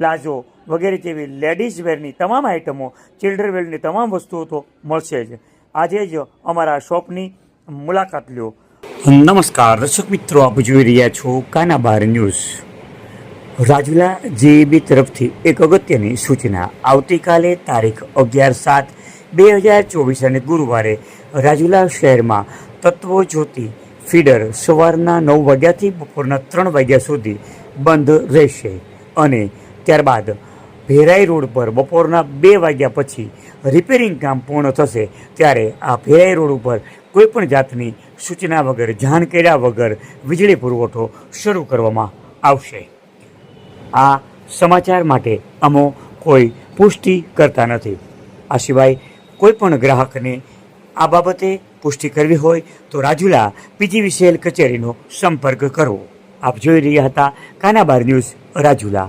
Palazzo વગેરે જેવી ladies વેરની તમામ આઇટમો ચિલ્ડ્રન વેરની તમામ વસ્તુઓ તો મળશે જ. આજે જ અમારા શોપની મુલાકાત લ્યો. નમસ્કાર, દર્શક મિત્રો, આપ જોઈ રહ્યા છો કાનાબાર ન્યૂઝ. રાજુલા જેબી તરફથી એક અગત્યની સૂચના. આવતીકાલે તારીખ અગિયાર સાત બે હજાર ચોવીસ અને ગુરુવારે રાજુલા શહેરમાં તત્વો જ્યોતિ ફીડર સવારના નવ વાગ્યાથી બપોરના ત્રણ વાગ્યા સુધી બંધ રહેશે અને ત્યારબાદ ભેરાઈ રોડ પર બપોરના બે વાગ્યા પછી રિપેરિંગ કામ પૂર્ણ થશે, ત્યારે આ ભેરાઈ રોડ ઉપર કોઈપણ જાતની સૂચના વગર જાણ કર્યા વગર વીજળી પુરવઠો શરૂ કરવામાં આવશે. આ સમાચાર માટે અમો કોઈ પુષ્ટિ કરતા નથી. આ સિવાય કોઈ પણ ગ્રાહકને આ બાબતે પુષ્ટિ કરવી હોય તો રાજુલા પીજીવીસીએલ કચેરીનો સંપર્ક કરવો આપ જોઈ રહ્યા હતા કાનાબાર ન્યૂઝ રાજુલા.